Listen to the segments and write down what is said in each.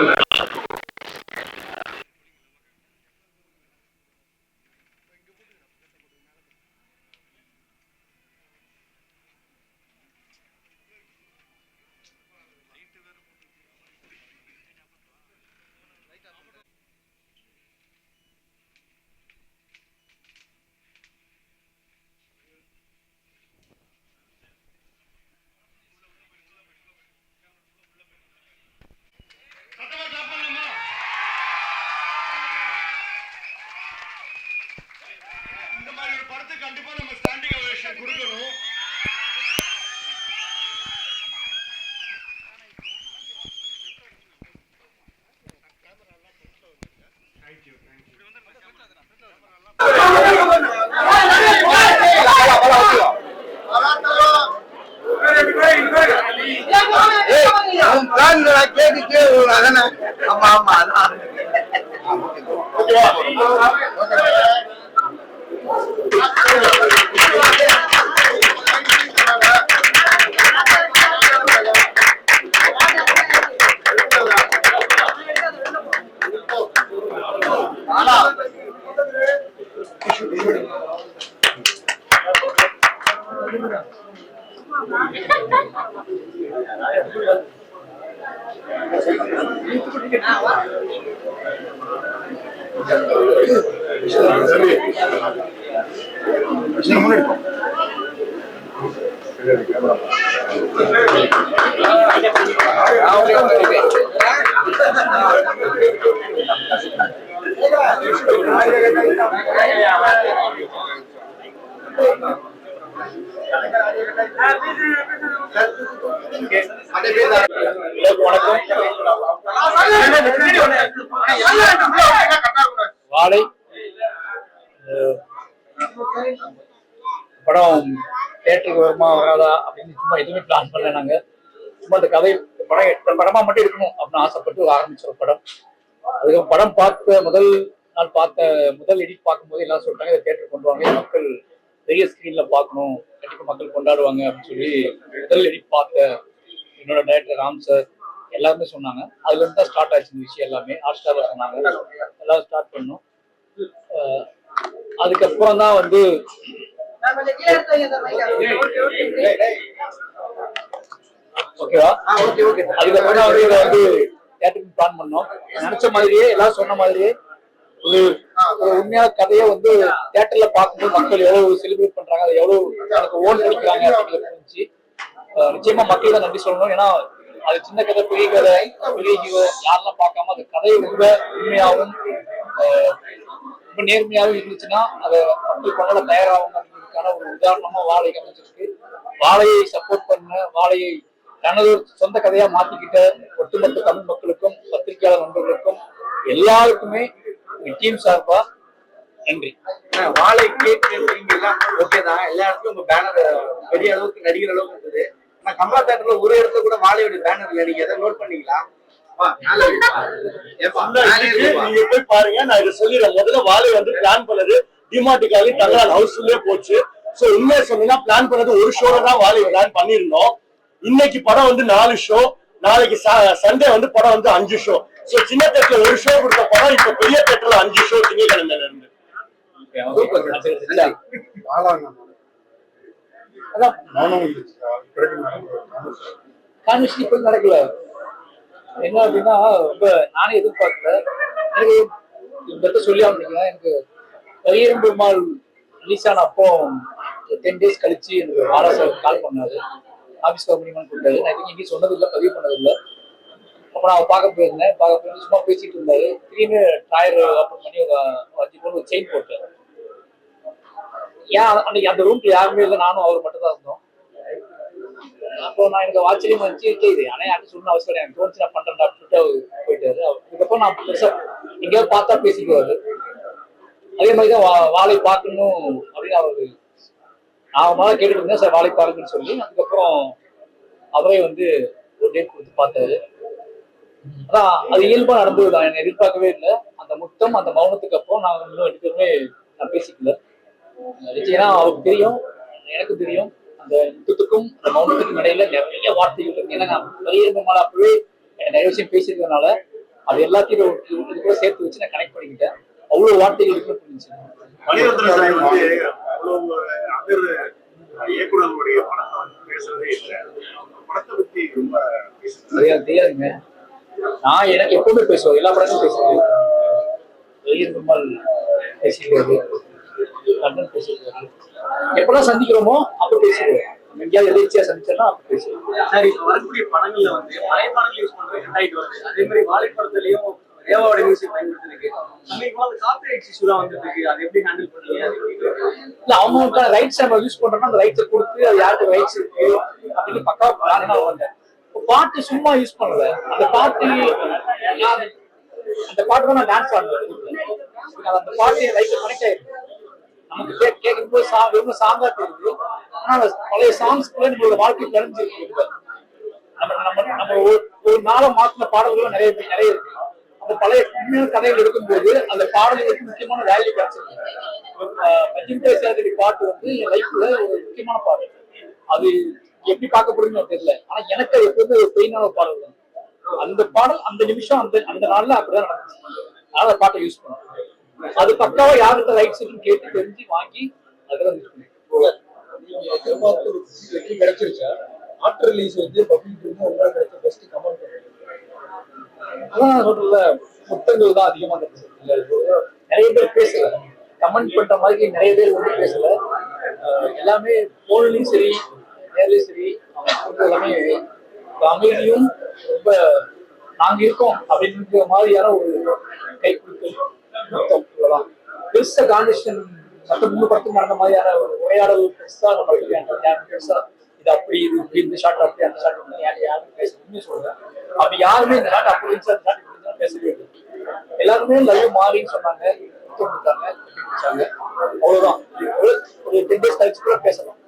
இந்த Gracias. வாழை படம் தேட்டருக்கு வருமா வராதா அப்படின்னு சும்மா எதுவுமே பிளான் பண்ணல நாங்க. சும்மா இந்த கதை படம் எத்தனை படமா மட்டும் இருக்கணும் அப்படின்னு ஆசைப்பட்டு ஆரம்பிச்ச ஒரு படம். அதுக்கு படம் பார்த்த முதல் நாள் பார்த்த முதல் எடிட் பார்க்கும்போது எல்லாம் சொல்றாங்க இதை தேட்டர் கொண்டு வாங்க மக்கள் பெரிய ஸ்கிரீன்ல பார்க்கணும். கண்டிப்பா மக்கள் கொண்டாடுவாங்க அப்படின்னு சொல்லி முதல் எடிட் பார்த்த என்னோட டைரக்டர் ராம் சார் எல்லாருமே சொன்னாங்க. அதுல இருந்து தான் ஸ்டார்ட் ஆச்சு இந்த விஷயம் எல்லாமே. ஹாட் ஸ்டார்ல சொன்னாங்க. எல்லாரும் ஸ்டார்ட் பண்ணோம். அதுக்கப்புறம் தான் வந்து ஓகேவா ஓகே ஓகே அதுக்கப்புறம் தான் வந்து இதை வந்து தேட்டருக்கு பிளான் பண்ணோம். நினைச்ச மாதிரியே எல்லாரும் சொன்ன மாதிரியே உண்மையான கதையை வந்து தியேட்டர்ல பார்க்கும்போது மக்கள் எவ்வளவு செலிப்ரேட் பண்றாங்க அதை எவ்வளவு எனக்கு ஓன் பண்ணிக்கிறாங்க அப்படிங்கிறது இருந்துச்சு நிச்சயமா மக்கள் தான் நன்றி சொல்லணும். ஏன்னா அது சின்ன கதை பெரிய கதை பெரிய ஹீரோ யாரெல்லாம் பார்க்காம அந்த கதை ரொம்ப உண்மையாகவும் ரொம்ப நேர்மையாகவும் இருந்துச்சுன்னா அதை மக்கள் கொண்டாட தயாராகும் அப்படிங்கிறதுக்கான ஒரு உதாரணமா வாழை அமைஞ்சிருக்கு. வாழையை சப்போர்ட் பண்ண வாழையை தனது சொந்த கதையா மாத்திக்கிட்ட ஒட்டுமொத்த தமிழ் மக்களுக்கும் பத்திரிகையாளர் நண்பர்களுக்கும் எல்லாருக்குமே டீம் சார்பா? நன்றி. வாழை எல்லாம் ஓகே தான். எல்லா இடத்துலயும் உங்க பேனர் பெரிய அளவுக்கு நடிகர் அளவுக்கு இருந்தது ஆனா கமலா தேட்டர்ல ஒரு இடத்துல கூட வாழையோட பேனர் இல்லை. நீங்க எதை நோட் பண்ணீங்களா. நீங்க போய் பாருங்க. நான் இதை சொல்லிடுறேன். முதல்ல வாழை வந்து பிளான் பண்ணது டிமாட்டுக்காக தங்கலால் ஹவுஸ்லயே போச்சு. சோ உண்மையை சொன்னீங்கன்னா பிளான் பண்ணது ஒரு ஷோ தான் வாழை பிளான் பண்ணிருந்தோம் இன்னைக்கு படம் வந்து நாலு ஷோ நாளைக்கு சண்டே வந்து படம் வந்து அஞ்சு ஷோ சின்ன தேட்டர்ல ஒரு ஷோ கொடுத்த படம் இப்ப பெரிய தேட்டர்ல அஞ்சு ஷோ திங்கக்கிழமையில இருந்து? அதான். கான்வெர்சேஷன் இப்ப நடக்கல. என்ன அப்படின்னா ரொம்ப நானே எதிர்பார்க்கல. எனக்கு இந்த சொல்லி ஆரம்பிக்கலாம் எனக்கு பையன் பெருமாள் ரிலீஸ் ஆன அப்போ டென் டேஸ் கழிச்சு எனக்கு ஆர்எஸ் கால் பண்ணாரு. ஆபீஸ் கம்பெனிமான்னு கூப்பிட்டாரு. நான் எதுவும் எங்கேயும் சொன்னதில்லை பதிவு பண்ணதில்லை அப்போ நான் பார்க்க போயிருந்தேன். பார்க்க போயிருந்து சும்மா பேசிட்டு இருந்தாரு. திடீர்னு டயர் ஓப்பன் பண்ணி ஒரு அஞ்சு பவுன் ஒரு செயின் போட்டாரு ஏன் அன்னைக்கு அந்த ரூம்ல யாருமே இல்லை நானும் அவர் மட்டும் தான் இருந்தோம். அப்போ நான் எனக்கு ஆச்சரியமா இருந்துச்சு. சரி, இது ஆனால் யாரும் சொல்லணும் அவசியம் எனக்கு தோணுச்சு நான் பண்றேன் அப்படின்ட்டு அவர் போயிட்டாரு. அவர் இதுக்கப்புறம் நான் பெருசா எங்கேயாவது பார்த்தா பேசிக்குவாரு. அதே மாதிரி தான் வா- வாழை பார்க்கணும் அப்படின்னு அவரு நான் மேலே கேட்டுட்டு இருந்தேன். சார் வாழை பாருங்கன்னு சொல்லி. அதுக்கப்புறம் அவரே வந்து ஒரு டேட் கொடுத்து பார்த்தாரு. அதான் அது இயல்பா நடந்ததுதான் என்ன எதிர்பார்க்கவே இல்லை. அந்த முத்தம் அந்த மௌனத்துக்கு அப்புறம் நான் இன்னும் பேருமே நான் பேசிக்கல. ஏன்னா அவருக்கு தெரியும். எனக்கு தெரியும். அந்த முத்தத்துக்கும் அந்த மௌனத்துக்கும் இடையில நிறைய வார்த்தைகள் இருக்கு. ஏன்னா நான் வெளியிருந்த மேல அப்பவே நிறைய விஷயம் பேசியிருந்ததுனால அது எல்லாத்தையும் இது கூட சேர்த்து வச்சு நான் கனெக்ட் பண்ணிக்கிட்டேன். அவ்வளவு வார்த்தைகள் இருக்குன்னு இயக்குனருடைய படத்தை பேசுறதே இல்லை. படத்தை பத்தி ரொம்ப சரியா தெரியாதுங்க. நான் எனக்கு எப்பவுமே பேசுவேன். எல்லா படமும் பேசுவேன். வெளியில் பெருமாள் பேசிடுவாரு கண்ணன் பேசிடுவாரு எப்பெல்லாம் சந்திக்கிறோமோ அப்ப பேசிடுவேன். எங்கேயாவது எதிர்ச்சியா சந்திச்சோம்னா அப்ப பேசுவேன் சார் இப்ப வரக்கூடிய படங்கள்ல வந்து பழைய படங்கள் யூஸ் பண்றது ரெண்டாயிட்டு வருது. அதே மாதிரி வாழை படத்துலயும் தேவாவோட மியூசிக் பயன்படுத்திருக்கு சமீபமா அந்த காப்பிரைட் இஷ்யூ தான் வந்துட்டு இருக்கு அதை எப்படி ஹேண்டில் இருக்கு? இல்ல அவங்களுக்கான ரைட்ஸ் நம்ம யூஸ் பண்றோம்னா அந்த ரைட்ஸை கொடுத்து அது யாருக்கு ரைட்ஸ் இருக்கு அப்படின்னு பக்கா பிளான் வந்தேன் இப்ப பாட்டு சும்மா யூஸ் பண்ணல. அந்த பாட்டு நான் அந்த பாட்டு தான் நான் டான்ஸ் ஆடுவேன் அந்த பாட்டு என் லைஃப்ல கனெக்ட் ஆயிருக்கு. நமக்கு கே கேட்கும்போது சா ரொம்ப சாங்கா தெரியுது. ஆனா அந்த பழைய கூட நம்மளோட வாழ்க்கை தெரிஞ்சிருக்கு. நம்ம நம்ம நம்ம ஒரு- ஒரு நாளை மாத்தின பாடல்கள் நிறைய பேர் நிறைய இருக்கு. அந்த பழைய உண்மையான கதைகள் இருக்கும்போது அந்த பாடல்களுக்கு முக்கியமான வேல்யூ கிடைச்சிருக்கு. பஜிம்பே சேகரி பாட்டு வந்து என் லைஃப்ல ஒரு முக்கியமான பாடல். அது எப்படி பார்க்க எனக்கு தெரியல. ஆனா எனக்கு அது எப்பவுமே ஒரு பெயினான பாடல் தான். அந்த பாடல் அந்த நிமிஷம் அந்த அந்த நாள்ல அப்படிதான் நடந்துச்சு. அதனால அந்த பாட்டை யூஸ் பண்ணுவேன் அது பக்காவா யார்கிட்ட ரைட்ஸ் இருக்குன்னு கேட்டு தெரிஞ்சு வாங்கி அதெல்லாம் யூஸ் பண்ணுவேன் வெற்றி கிடைச்சிருச்சா ஆஃப்டர் ரிலீஸ் வந்து பப்ளிக் வந்து உங்களுக்கு கிடைச்ச பெஸ்ட் கமெண்ட் அதான் நான் சொல்றேன்ல புத்தகங்கள் தான் அதிகமா கிடைச்சது நிறைய பேர் பேசல. கமெண்ட் பண்ற மாதிரி நிறைய பேர் வந்து பேசல. எல்லாமே போன்லயும் சரி நேர்லயும் சரி அவங்க எல்லாமே அமைதியும் ரொம்ப நாங்க இருக்கோம் அப்படின்ற மாதிரியான ஒரு கை கொடுத்தல் மொத்தம் இவ்வளவுதான். பெருசா கான்வெர்சேஷன் மற்ற படத்துக்கு நடந்த மாதிரியான ஒரு உரையாடல் பெருசா நம்ம பெருசா இது அப்படி இது இப்படி இந்த ஷாட் அப்படி அந்த ஷாட் அப்படி யாரும் யாரும் பேசணும்னு சொல்றேன் அப்படி யாருமே இந்த ஷாட் அப்படி இருந்துச்சு அந்த ஷாட் இப்படி பேசவே இல்லை. எல்லாருமே லைவ் மாறின்னு சொன்னாங்க கொடுத்தாங்க அவ்வளவுதான். ஒரு ஒரு டென் டேஸ் கழிச்சு கூட பேசலாம்.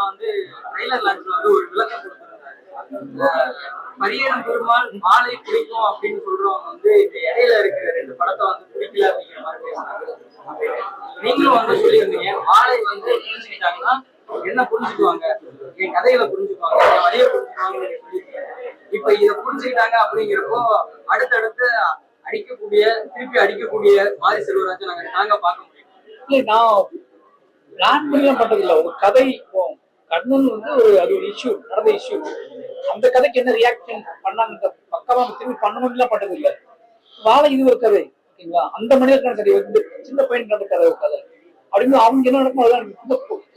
வந்து ட்ரெய்லர் லான்ச்ல வந்து ஒரு விளக்கம் கொடுத்திருந்தாரு பரியேறும் பெருமாள் மாலை பிடிக்கும் அப்படின்னு சொல்றவங்க வந்து இந்த இடையில இருக்கிற ரெண்டு படத்தை வந்து பிடிக்கல அப்படிங்கிற மாதிரி பேசுறாங்க நீங்களும் வந்து சொல்லியிருந்தீங்க மாலை வந்து புரிஞ்சுக்கிட்டாங்கன்னா என்ன புரிஞ்சுக்குவாங்க என் கதையில புரிஞ்சுக்குவாங்க என் வழியை புரிஞ்சுக்குவாங்கன்னு நீங்க சொல்லியிருக்கீங்க இப்ப இதை புரிஞ்சுக்கிட்டாங்க அப்படிங்கிறப்போ அடுத்தடுத்து அடிக்கக்கூடிய திருப்பி அடிக்கக்கூடிய மாரி செல்வராஜை நாங்க நாங்க பார்க்க முடியும் நான் பிளான் பண்ணிலாம் பண்றதில்லை. ஒரு கதை இப்போ வந்து ஒரு அது ஒரு இஷ்யூ நடந்த இஷ்யூ அந்த கதைக்கு என்ன ரியாக்ஷன் பண்ணாங்க பக்கமா திரும்பி பண்ணணும்லாம் பண்றது இல்ல வாழை இது ஒரு கதை ஓகேங்களா? அந்த மனிதர்கான கதை வந்து சின்ன பையன் நடந்த கதை ஒரு கதை. அப்படின்னு அவங்க என்ன நடக்கும் அதான்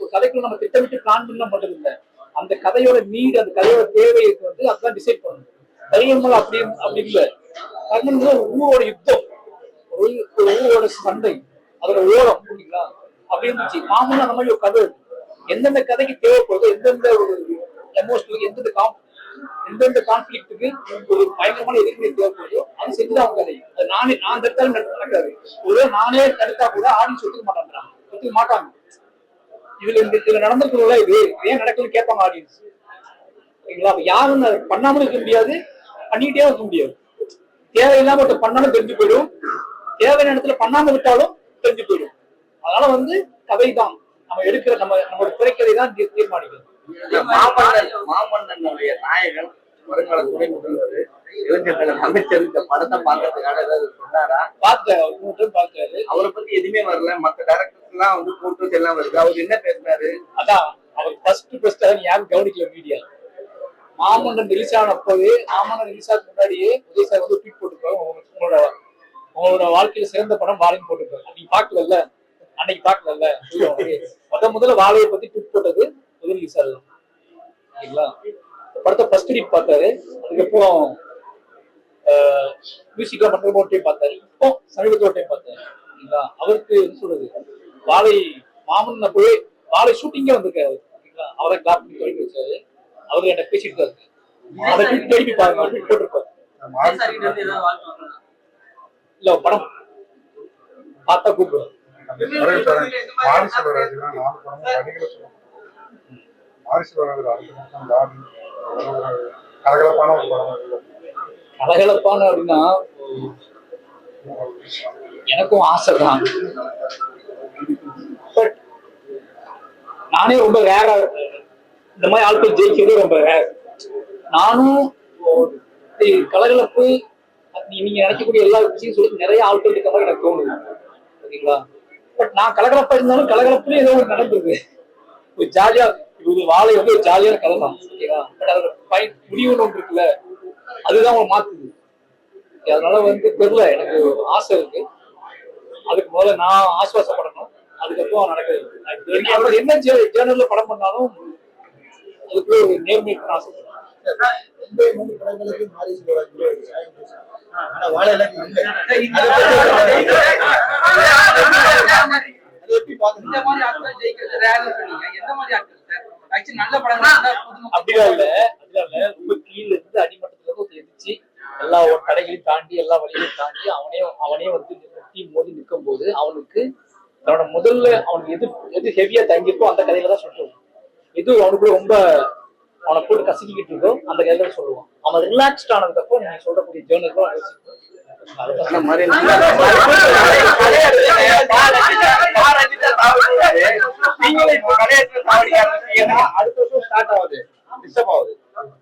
ஒரு கதைக்குள்ள நம்ம திட்டமிட்டு பிளான் பண்ணலாம் பண்றது அந்த கதையோட நீட் அந்த கதையோட தேவையை வந்து அதுதான் டிசைட் பண்ணணும். தைரியமல் அப்படி அப்படி இல்லை. கர்ணன் ஊரோட யுத்தம். ஒரு ஒரு ஊரோட சண்டை. அதோட ஓரம் புரியுங்களா அப்படி இருந்துச்சு மாமூல அந்த மாதிரி ஒரு கதை இருக்கு. எந்தெந்த கதைக்கு தேவைப்படுதோ எந்தெந்த ஒரு எமோஷனல் எந்தெந்த காம் எந்தெந்த கான்ஃபிளிக்ட்டுக்கு ஒரு பயங்கரமான எதிர்ப்பு தேவைப்படுதோ அது செஞ்சுதான் அவங்க கதை. அது நானே நான் தடுத்தாலும் நடக்காது. ஒரு நானே தடுத்தா கூட ஆடியன்ஸ் ஒத்துக்க மாட்டாங்க ஒத்துக்க மாட்டாங்க. இதுல இந்த இதுல நடந்திருக்கிறதுல இது? ஏன் நடக்கணும்னு கேட்பாங்க ஆடியன்ஸ் சரிங்களா? அப்ப யாரும் பண்ணாமலும் இருக்க முடியாது பண்ணிக்கிட்டே இருக்க முடியாது. தேவையில்லாம ஒருத்தர் பண்ணாலும் தெரிஞ்சு போயிடும். தேவையான இடத்துல பண்ணாம விட்டாலும் தெரிஞ்சு போயிடும். அதனால வந்து கதை தான் நம்ம எடுக்கிற நம்ம நம்மளோட திரைக்கதை தான் தீ- தீர்மானிக்குது இந்த மாமன்னன் மாமன்னனுடைய நாயகன் வருங்கால துணை முதல்வர் இளைஞர்கள் அமைச்சர் இந்த படத்தை பார்க்கறதுக்காக ஏதாவது சொன்னாரா? time பார்த்தாரு அவரை பத்தி எதுவுமே வரல. மத்த டேரக்டர்ஸ் எல்லாம் வந்து போட்டோஸ் எல்லாம் வருது. அவர் என்ன பேசினாரு? அதான் அவர் ஃபர்ஸ்ட் ஃபர்ஸ்ட் யாரும் கவனிக்கல மீடியா மாமன்னன் ரிலீஸ் ஆனப்போவே மாமன்னன் ரிலீஸ் ஆக முன்னாடியே உதய் சார் வந்து ட்வீட் போட்டுருப்பாரு. உங்க- உங்களோட உங்களோட வாழ்க்கையில சிறந்த படம் வாழைன்னு போட்டிருப்பாரு. அன்னைக்கு பார்க்கல அன்னைக்கு பார்க்கல முத முதல்ல வாழையை பத்தி ட்வீட் போட்டது ரிலீஸ் சார் இந்த படத்தை ஃபர்ஸ்ட் ரீட் பார்த்தாரு. அதுக்கப்புறம் மியூசிக்லாம் பண்ற ஒரு டைம் பார்த்தாரு. இப்போ சமீபத்தில் ஒரு டைம் பார்த்தாரு. அவருக்கு என்ன சொல்றது? வாழை மாமன் போய் வாழை ஷூட்டிங்கே வந்திருக்காரு. ஓகேங்களா அவரை கிளாப் பண்ணி தொடங்கி வச்சாரு. அவரு என்ன பேசிட்டு தான் அதை ட்வீட் பாருங்க. போட்டிருப்பாரு. இல்ல படம். பார்த்தா கூப்பிடுவார். கலகலப்பான ஒரு படம் கலகலப்பான அப்படின்னா எனக்கும் ஆசை தான் பட் நானே ரொம்ப ரேரா இந்த மாதிரி ஆட்கள் ஜெயிக்கிறது ரொம்ப ரேர் நானும் கலகலப்பு நீங்க நினைக்கக்கூடிய எல்லா விஷயம் சொல்லி நிறைய ஆட்கள் இருக்க மாதிரி எனக்கு தோணுது. ஓகேங்களா பட் நான் கலகலப்பா இருந்தாலும் கலகலப்புல ஏதோ ஒன்று நடந்தது ஒரு ஜாலியா இது வாழை வந்து ஒரு ஜாலியான கதை தான் ஓகேவா? பட் அதோட பயன் முடிவுன்னு ஒன்று இருக்குல்ல அதுதான் அவங்க மாத்துது. அதனால வந்து தெரியல எனக்கு ஆசை இருக்கு. அதுக்கு முதல்ல நான் ஆசுவாசப்படணும். அதுக்கப்புறம் நடக்குது என்ன- அவர் என்ன ஜேர்னல்ல படம் பண்ணாலும் அதுக்குள்ள ஒரு நேர்மை ஆசைப்படுறேன். இந்த மாதிரி ஆட்கள் எந்த மாதிரி ஆட்கள் ஆக்சுவலி நல்ல இல்ல இல்ல ரொம்ப கீழ இருந்து அடிமட்டத்துல இருந்து எதிர்த்து எல்லா ஒரு தாண்டி எல்லா வழிகளையும் தாண்டி அவனே அவனே வந்து முட்டி மோதி நிற்கும் போது அவனுக்கு அவனோட முதல்ல அவனுக்கு எது எது ஹெவியா தங்கியிருக்கோ அந்த கதையில தான் சொல்லுவோம் இது அவனுக்கு ரொம்ப அவனை போட்டு கசக்கிக்கிட்டு இருக்கோ அந்த கதையில தான் சொல்லுவான் அவன் ரிலாக்ஸ்ட் ஆனதுக்கு அப்புறம் நீங்க சொல்றக்கூடிய ஜேர்னல் அடுத்த வருஷம் ஸ்டார்ட் ஆகுது டிஸ்டர்ப் ஆகுது